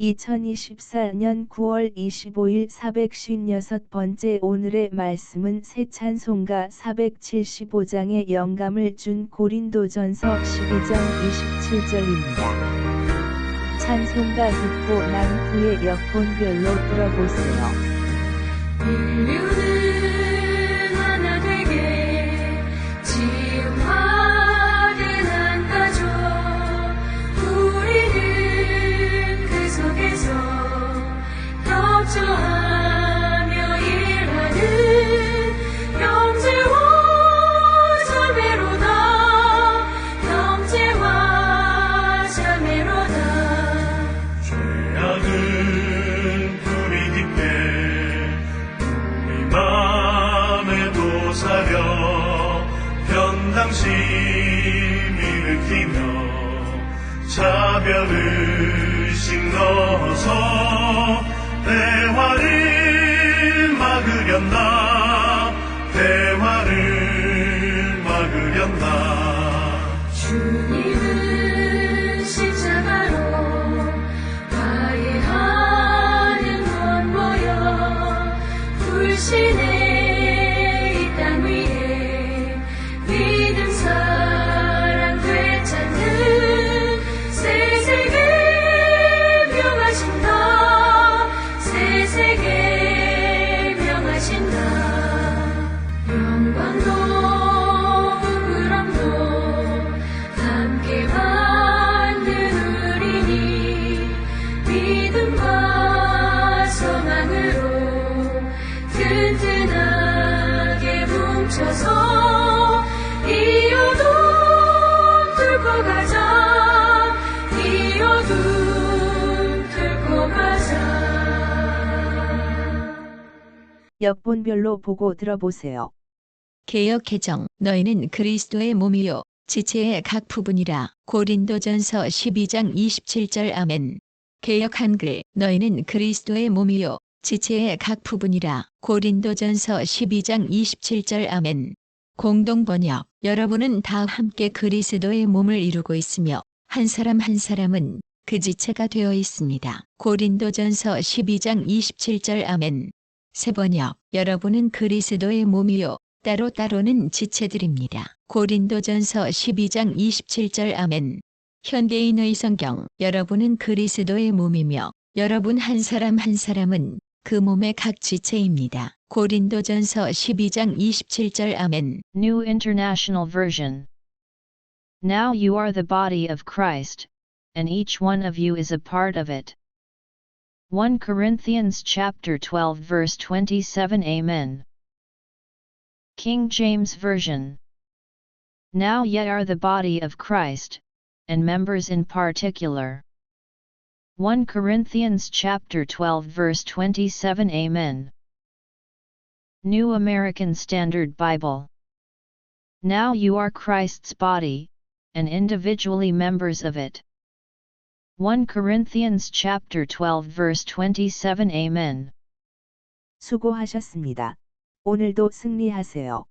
2024년 9월 25일 456번째 오늘의 말씀은 새 찬송가 475장의 영감을 준 고린도전서 12장 27절입니다. 찬송가 듣고 난 후에 역본별로 들어보세요. 일으키며 자별의식 넣어서 대화를 막으련다 튼튼하게 뭉쳐서 이 어둠 뚫고 가자. 이 어둠 뚫고 가자. 역본별로 보고 들어보세요. 개역 개정 너희는 그리스도의 몸이요. 지체의 각 부분이라. 고린도전서 12장 27절 아멘. 개역 한글 너희는 그리스도의 몸이요 지체의 각 부분이라 고린도전서 12장 27절 아멘 공동 번역 여러분은 다 함께 그리스도의 몸을 이루고 있으며 한 사람 한 사람은 그 지체가 되어 있습니다. 고린도전서 12장 27절 아멘 세 번역 여러분은 그리스도의 몸이요 따로 따로는 지체들입니다. 고린도전서 12장 27절 아멘. 현대인의 성경 여러분은 그리스도의 몸이며 여러분 한 사람 한 사람은 그 몸의 각 지체입니다. 고린도전서 12장 27절 아멘. New International Version. Now you are the body of Christ, and each one of you is a part of it. 1 Corinthians chapter 12 verse 27 Amen. King James Version. Now ye are the body of Christ, and members in particular. 1 Corinthians chapter 12 verse 27 Amen. New American Standard Bible. Now you are Christ's body, and individually members of it. 1 Corinthians chapter 12 verse 27 Amen. 수고하셨습니다. 오늘도 승리하세요.